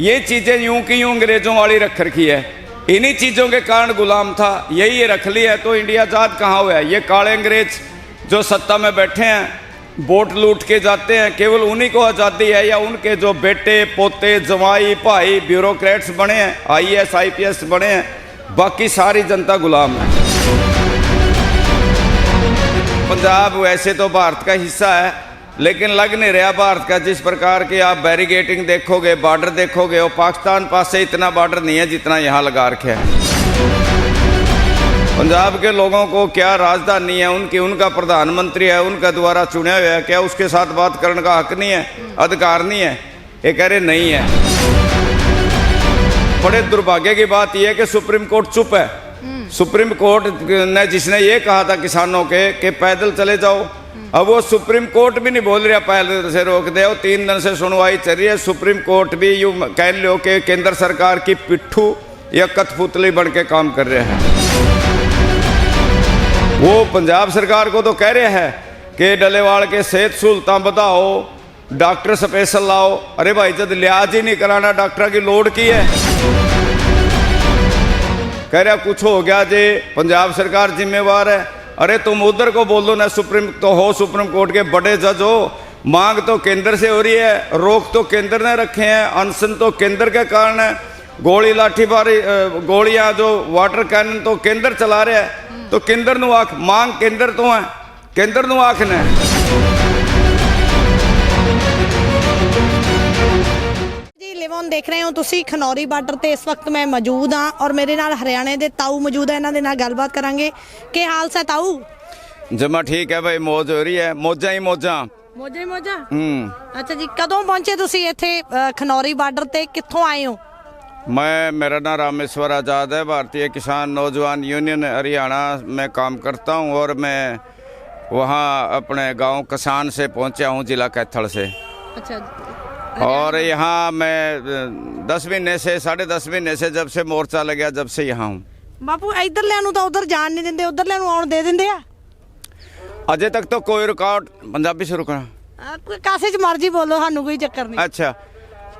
ये चीज़ें यूँ की यूँ अंग्रेज़ों वाली रख रखी है? इन्हीं चीज़ों के कारण गुलाम था, यही ये रख लिया है तो इंडिया आज़ाद कहाँ हुआ है? ये काले अंग्रेज़ जो सत्ता में बैठे हैं, वोट लूट के जाते हैं, केवल उन्हीं को आज़ादी है या उनके जो बेटे, पोते, जवाई, भाई, ब्यूरोक्रेट्स बने हैं आईएएस आईपीएस बने हैं, बाकी सारी जनता गुलाम है। पंजाब वैसे तो भारत का हिस्सा है लेकिन लग नहीं रहा भारत का। जिस प्रकार की आप बैरिगेटिंग देखोगे बॉर्डर देखोगे और पाकिस्तान पास से इतना बॉर्डर नहीं है जितना यहाँ लगा रखे है। पंजाब के लोगों को क्या राजधानी है? उनकी उनका प्रधानमंत्री है उनका द्वारा चुना हुआ है। क्या उसके साथ बात करने का हक नहीं है? अधिकार नहीं है? ये कह रहे नहीं है। बड़े दुर्भाग्य की बात यह है कि सुप्रीम कोर्ट चुप है। सुप्रीम कोर्ट ने जिसने ये कहा था किसानों के कि पैदल चले जाओ अब वो सुप्रीम कोर्ट भी नहीं बोल रहा पैदल से रोक दे तीन दिन से सुनवाई चल रही है सुप्रीम कोर्ट भी यूँ कह लो कि केंद्र सरकार की पिट्ठू या कठपुतली बन के काम कर रहे हैं। वो पंजाब सरकार को तो कह रहे हैं कि डलेवाल के सेहत सहूलत बताओ डॉक्टर स्पेशल लाओ। अरे भाई, जब लिहाज ही नहीं कराना, डॉक्टर की लोड़ की है। कह रहा कुछ हो गया जे, पंजाब सरकार जिम्मेवार है। अरे तुम उधर को बोल दो ना सुप्रीम तो हो सुप्रीम कोर्ट के बड़े जज हो मांग तो केंद्र से हो रही है रोक तो केंद्र ने रखे हैं अनशन तो केंद्र के कारण है गोली लाठी बारी अ, गोलियां जो वाटर कैनन तो केंद्र चला रहा है तो केंद्र नु आख मांग केंद्र तो है केंद्र नु आखना है ਜੀ ਲਿਵ ਔਨ ਦੇਖ ਰਹੇ ਹੋ ਤੁਸੀਂ ਖਨੌਰੀ ਬਾਰਡਰ ਤੇ ਇਸ ਵਕਤ ਮੈਂ ਮੌਜੂਦ ਹਾਂ ਔਰ ਮੇਰੇ ਨਾਲ ਹਰਿਆਣੇ ਦੇ ਤਾਊ ਮੌਜੂਦ ਹੈ ਇਹਨਾਂ ਦੇ ਨਾਲ ਗੱਲਬਾਤ ਕਰਾਂਗੇ ਕੀ ਹਾਲ ਸੇ ਤਾਊ जमा ठीक है भाई मौज हो रही है मौजा ही मौजा ਮੋਜੇ ਮੋਜਾ हम्म ਅੱਛਾ ਜੀ ਕਦੋਂ ਪਹੁੰਚੇ ਤੁਸੀਂ ਇੱਥੇ ਅ, ਖਨੌਰੀ ਬਾਰਡਰ ਤੇ ਕਿੱਥੋਂ ਆਏ ਹੋ मैं मेरा नाम रामेश्वर आज़ाद है भारतीय किसान नौजवान यूनियन हरियाणा में काम करता हूँ और मैं वहाँ अपने गांव कसान से पहुँचा हूँ जिला कैथल से ਅੱਛਾ और यहाँ मैं अ, दस महीने से साढ़े दस महीने से जब से मोर्चा लग गया जब से यहाँ हूँ ਬਾਪੂ ਇਧਰਲਿਆਂ ਨੂੰ ਤਾਂ ਉਧਰ ਜਾਣ ਨਹੀਂ ਦਿੰਦੇ ਉਧਰਲਿਆਂ ਨੂੰ ਆਉਣ ਦੇ ਦਿੰਦੇ ਆ अजय तक तो कोई रुकावट पंजाबी से रुकना ਅ, ਕੋਈ ਕਾਸੇ ਚ ਮਰਜ਼ੀ ਬੋਲੋ ਸਾਨੂੰ ਕੋਈ ਚੱਕਰ ਨਹੀਂ ਅੱਛਾ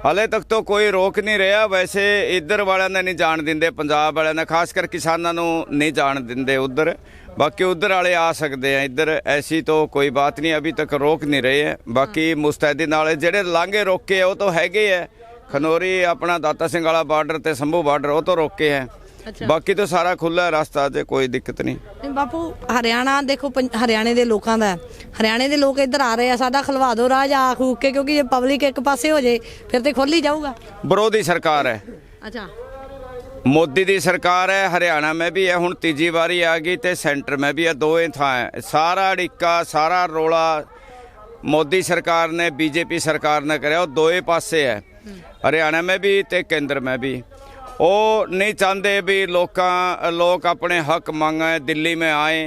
ਹਲੇ ਤੱਕ ਤਾਂ ਕੋਈ ਰੋਕ ਨਹੀਂ ਰਿਹਾ। ਵੈਸੇ ਇੱਧਰ ਵਾਲਿਆਂ ਨੇ ਨਹੀਂ ਜਾਣ ਦਿੰਦੇ, ਪੰਜਾਬ ਵਾਲਿਆਂ ਨੇ, ਖਾਸ ਕਰ ਕਿਸਾਨਾਂ ਨੂੰ ਨਹੀਂ ਜਾਣ ਦਿੰਦੇ ਉਧਰ। ਬਾਕੀ ਉਧਰ ਵਾਲੇ ਆ ਸਕਦੇ ਆ, ਇੱਧਰ ਐਸੀ ਤਾਂ ਕੋਈ ਬਾਤ ਨਹੀਂ, ਅਭੀ ਤੱਕ ਰੋਕ ਨਹੀਂ ਰਹੇ ਹੈ। ਬਾਕੀ ਮੁਸਤੈਦੀ ਨਾਲ ਜਿਹੜੇ ਲਾਂਘੇ ਰੋਕੇ ਆ, ਉਹ ਤਾਂ ਹੈਗੇ ਆ। ਖਨੋਰੀ ਆਪਣਾ ਦਾਤਾ ਸਿੰਘ ਵਾਲਾ ਬਾਰਡਰ ਤੇ ਸੰਭੂ ਬਾਰਡਰ, ਉਹ ਤੋਂ ਰੋਕੇ ਹੈ ਬਾਕੀ ਤਾਂ ਸਾਰਾ ਖੁੱਲਾ ਹੈ ਰਸਤਾ ਜੇ ਕੋਈ ਦਿੱਕਤ ਨਹੀਂ। ਨਹੀਂ ਬਾਪੂ ਹਰਿਆਣਾ ਦੇਖੋ ਪੰਜ- ਹਰਿਆਣੇ ਦੇ ਲੋਕਾਂ ਦਾ ਹੈ। ਹਰਿਆਣੇ ਦੇ ਲੋਕ ਇੱਧਰ ਆ ਰਹੇ ਆ ਸਾਡਾ ਖਲਵਾ ਦਿਓ ਰਾਜ ਆ ਖੂਕ ਕੇ ਕਿਉਂਕਿ ਜੇ ਪਬਲਿਕ ਇੱਕ ਪਾਸੇ ਹੋ ਜੇ ਫਿਰ ਤੇ ਖੁੱਲ ਹੀ ਜਾਊਗਾ। ਵਿਰੋਧੀ ਸਰਕਾਰ ਹੈ। ਅੱਛਾ। ਮੋਦੀ ਦੀ ਸਰਕਾਰ ਹੈ ਹਰਿਆਣਾ ਮੈਂ ਵੀ ਹੈ ਹੁਣ ਤੀਜੀ ਵਾਰੀ ਆ ਗਈ ਤੇ ਸੈਂਟਰ ਮੈਂ ਵੀ ਹੈ ਦੋਵੇਂ ਥਾਂ ਹੈ। ਸਾਰਾ ਅੜਿੱਕਾ ਸਾਰਾ ਰੋਲਾ ਮੋਦੀ ਸਰਕਾਰ ਨੇ ਬੀਜੇਪੀ ਸਰਕਾਰ ਨੇ ਕਰਿਆ ਉਹ ਦੋਏ ਪਾਸੇ ਹੈ। ਹਰਿਆਣਾ ਮੈਂ ਵੀ ਤੇ ਕੇਂਦਰ ਮੈਂ ਵੀ। वो नहीं चाहते भी लोग लोक अपने हक मांगे दिल्ली में आए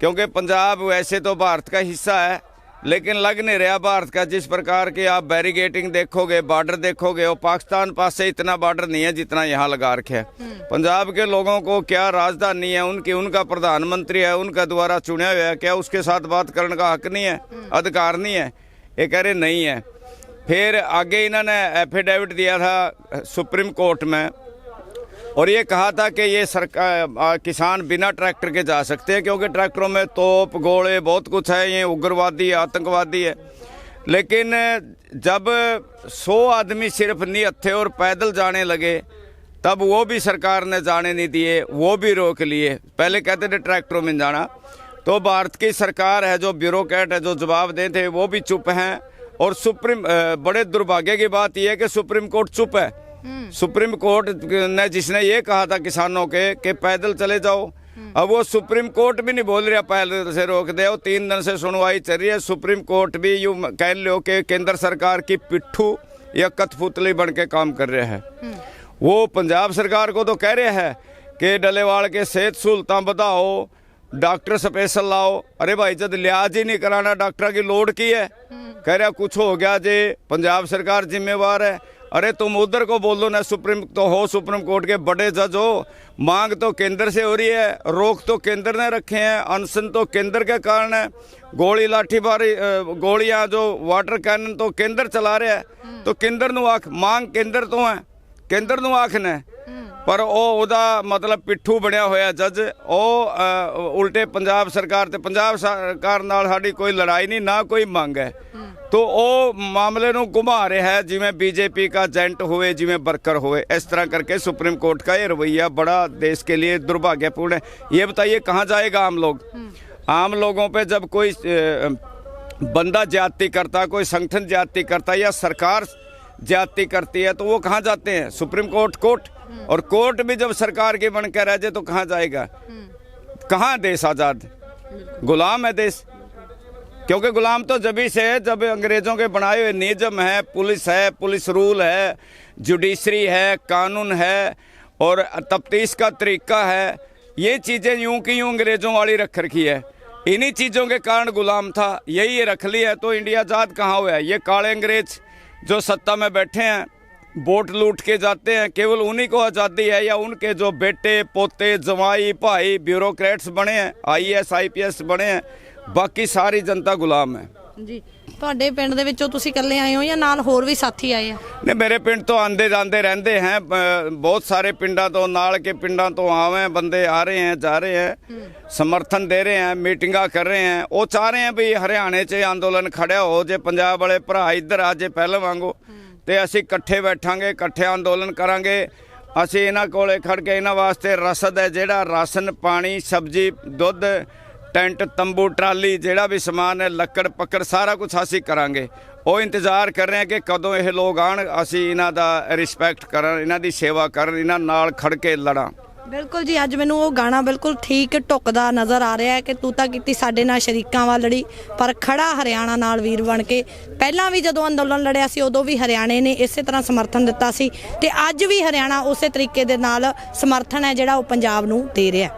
क्योंकि पंजाब वैसे तो भारत का हिस्सा है लेकिन लग नहीं रहा भारत का जिस प्रकार के आप बैरिगेटिंग देखोगे बॉर्डर देखोगे और पाकिस्तान पास से इतना बॉर्डर नहीं है जितना यहाँ लगा रखे है पंजाब के लोगों को क्या राजधानी है उनकी उनका प्रधानमंत्री है उनका द्वारा चुना हुआ है क्या उसके साथ बात करने का हक नहीं है अधिकार नहीं है ये कह रहे नहीं है फिर आगे इन्होंने एफिडेविट दिया था सुप्रीम कोर्ट में और ये कहा था कि ये सरकार किसान बिना ट्रैक्टर के जा सकते हैं, क्योंकि ट्रैक्टरों में तोप गोले बहुत कुछ है, ये उग्रवादी, आतंकवादी है। लेकिन जब सौ आदमी सिर्फ़ निहत्थे और पैदल जाने लगे, तब वो भी सरकार ने जाने नहीं दिए, वो भी रोक लिए। पहले कहते थे ट्रैक्टरों में जाना। तो भारत की सरकार है, जो ब्यूरोक्रेट है, जो जवाब दे थे, वो भी चुप हैं। और सुप्रीम बड़े दुर्भाग्य की बात यह है कि सुप्रीम कोर्ट चुप है। सुप्रीम कोर्ट ने, जिसने ये कहा था किसानों के कि पैदल चले जाओ। अब वो सुप्रीम कोर्ट भी नहीं बोल रहा, पैदल से रोक दे तीन दिन से सुनवाई चल रही है। सुप्रीम कोर्ट भी यूँ कह लो कि केंद्र सरकार की पिट्ठू या कठपुतली बन के काम कर रहे हैं। वो पंजाब सरकार को तो कह रहे हैं कि डलेवाल के सेहत सहूलत बढ़ाओ, डॉक्टर स्पेशल लाओ। अरे भाई जब लिहाज ही नहीं कराना, डॉक्टर की लोड़ की है। कह रहा, कुछ हो गया जे, पंजाब सरकार जिम्मेवार है। अरे तुम उधर को बोल दो ना सुप्रीम तो हो सुप्रीम कोर्ट के बड़े जज हो मांग तो केंद्र से हो रही है रोक तो केंद्र ने रखे हैं अनशन तो केंद्र के कारण है गोली लाठी बारी अ, गोलियां जो वाटर कैनन तो केंद्र चला रहा है तो केंद्र ਨੂੰ ਆਖ ਮੰਗ ਕੇਂਦਰ ਤੋਂ ਹੈ ਕੇਂਦਰ ਨੂੰ ਆਖਣਾ ਹੈ। ਪਰ ਉਹ ਉਹਦਾ ਮਤਲਬ ਪਿੱਠੂ ਬਣਿਆ ਹੋਇਆ ਜੱਜ ਉਹ ਅ, ਉਲਟੇ ਪੰਜਾਬ ਸਰਕਾਰ ਤੇ ਪੰਜਾਬ ਸਰਕਾਰ ਨਾਲ ਸਾਡੀ ਕੋਈ ਲੜਾਈ ਨਹੀਂ ਨਾ ਕੋਈ ਮੰਗ ਹੈ ਤੋ ਉਹ ਮਾਮਲੇ ਨੂੰ ਘੁਮਾ ਰਿਹਾ ਹੈ ਜਿਵੇਂ ਬੀਜੇਪੀ का ਏਜੰਟ ਹੋਵੇ ਜਿਵੇਂ ਵਰਕਰ ਹੋਵੇ इस तरह करके सुप्रीम कोर्ट का ये रवैया बड़ा देश के लिए दुर्भाग्यपूर्ण है ये बताइए कहाँ जाएगा आम लोग आम लोगों पे जब कोई अ, बंदा ज्यादती करता कोई संगठन ज्यादती करता या सरकार ज्यादती करती है तो वो कहाँ जाते हैं सुप्रीम कोर्ट कोर्ट और कोर्ट भी जब सरकार की बन के रह जाए तो कहाँ जाएगा? कहाँ देश आज़ाद? गुलाम है देश। क्योंकि गुलाम तो से है, जब अंग्रेज़ों के बनाए हुए निजम है, पुलिस है, पुलिस रूल है, जुडिशरी है, कानून है, और तफ्तीश का तरीका है, ये चीज़ें यूँ की यूँ अंग्रेज़ों वाली रख रखी है। इन्हीं चीज़ों के कारण गुलाम था, यही ये रख ली है तो इंडिया आज़ाद कहाँ हुआ है? ये काले अंग्रेज़ जो सत्ता में बैठे हैं वोट लूट के जाते हैं केवल उन्हीं को आज़ादी है या उनके जो बेटे पोते जवाई भाई ब्यूरोक्रेट्स बने हैं आईएएस आईपीएस बने हैं ਬਾਕੀ ਸਾਰੀ ਜਨਤਾ ਗੁਲਾਮ ਹੈ ਜੀ ਤੁਹਾਡੇ ਪਿੰਡ ਦੇ ਵਿੱਚੋਂ ਤੁਸੀਂ ਇਕੱਲੇ ਆਏ ਹੋ ਜਾਂ ਨਾਲ ਹੋਰ ਵੀ ਸਾਥੀ ਆਏ ਆ ਨੇ ਮੇਰੇ ਪਿੰਡ ਤੋਂ ਆਂਦੇ ਜਾਂਦੇ ਰਹਿੰਦੇ ਹੈ ਅ, ਬਹੁਤ ਸਾਰੇ ਪਿੰਡਾਂ ਤੋਂ ਨਾਲ ਕੇ ਪਿੰਡਾਂ ਤੋਂ ਆਵੇਂ ਬੰਦੇ ਆ ਰਹੇ ਹੈ ਜਾ ਰਹੇ ਹੈ ਸਮਰਥਨ ਦੇ ਰਹੇ ਹੈ ਮੀਟਿੰਗਾਂ ਕਰ ਰਹੇ ਹੈ ਉਹ ਚਾਹ ਰਹੇ ਹੈ ਵੀ ਹਰਿਆਣੇ 'ਚ ਇਹ ਅੰਦੋਲਨ ਖੜਿਆ ਹੋ ਜੇ ਪੰਜਾਬ ਵਾਲੇ ਭਰਾ ਇੱਧਰ ਆ ਜੇ ਪਹਿਲਾਂ ਵਾਂਗੂ ਤੇ ਅਸੀਂ ਇਕੱਠੇ ਬੈਠਾਂਗੇ, ਇਕੱਠੇ ਅੰਦੋਲਨ ਕਰਾਂਗੇ। ਅਸੀਂ ਇਹਨਾਂ ਕੋਲੇ ਖੜ ਕੇ ਇਹਨਾਂ ਵਾਸਤੇ ਰਸਦ ਹੈ, ਜਿਹੜਾ ਰਾਸ਼ਨ, ਪਾਣੀ, ਸਬਜ਼ੀ, ਦੁੱਧ, ਟੈਂਟ, ਤੰਬੂ, ਟਰਾਲੀ, ਜਿਹੜਾ ਵੀ ਸਮਾਨ ਹੈ, ਲੱਕੜ, ਪੱਕੜ, ਸਾਰਾ ਕੁਝ ਅਸੀਂ ਕਰਾਂਗੇ। ਉਹ ਇੰਤਜ਼ਾਰ ਕਰ ਰਹੇ ਹੈ ਕਿ ਕਦੋਂ ਇਹ ਲੋਕ ਆਣ ਅਸੀਂ ਇਹਨਾਂ ਦਾ ਰਿਸਪੈਕਟ ਕਰਨ, ਇਹਨਾਂ ਦੀ ਸੇਵਾ ਕਰਨ, ਇਹਨਾਂ ਨਾਲ ਖੜ ਕੇ ਲੜਾਂ। ਬਿਲਕੁਲ ਜੀ, ਅੱਜ ਮੈਨੂੰ ਉਹ ਗਾਣਾ ਬਿਲਕੁਲ ਠੀਕ ਢੁੱਕਦਾ ਨਜ਼ਰ ਆ ਰਿਹਾ ਹੈ ਕਿ ਤੂੰ ਤਾਂ ਕੀਤੀ ਸਾਡੇ ਨਾਲ ਸ਼ਰੀਕਾਂ ਵਾਲ ਲੜੀ ਪਰ ਖੜਾ ਹਰਿਆਣਾ ਨਾਲ ਵੀਰ ਬਣ ਕੇ। ਪਹਿਲਾਂ ਵੀ ਜਦੋਂ ਅੰਦੋਲਨ ਲੜਿਆ ਸੀ, ਉਦੋਂ ਵੀ ਹਰਿਆਣੇ ਨੇ ਇਸੇ ਤਰ੍ਹਾਂ ਸਮਰਥਨ ਦਿੱਤਾ ਸੀ ਤੇ ਅੱਜ ਵੀ ਹਰਿਆਣਾ ਉਸੇ ਤਰੀਕੇ ਦੇ ਨਾਲ ਸਮਰਥਨ ਹੈ ਜਿਹੜਾ ਉਹ ਪੰਜਾਬ ਨੂੰ ਦੇ ਰਿਹਾ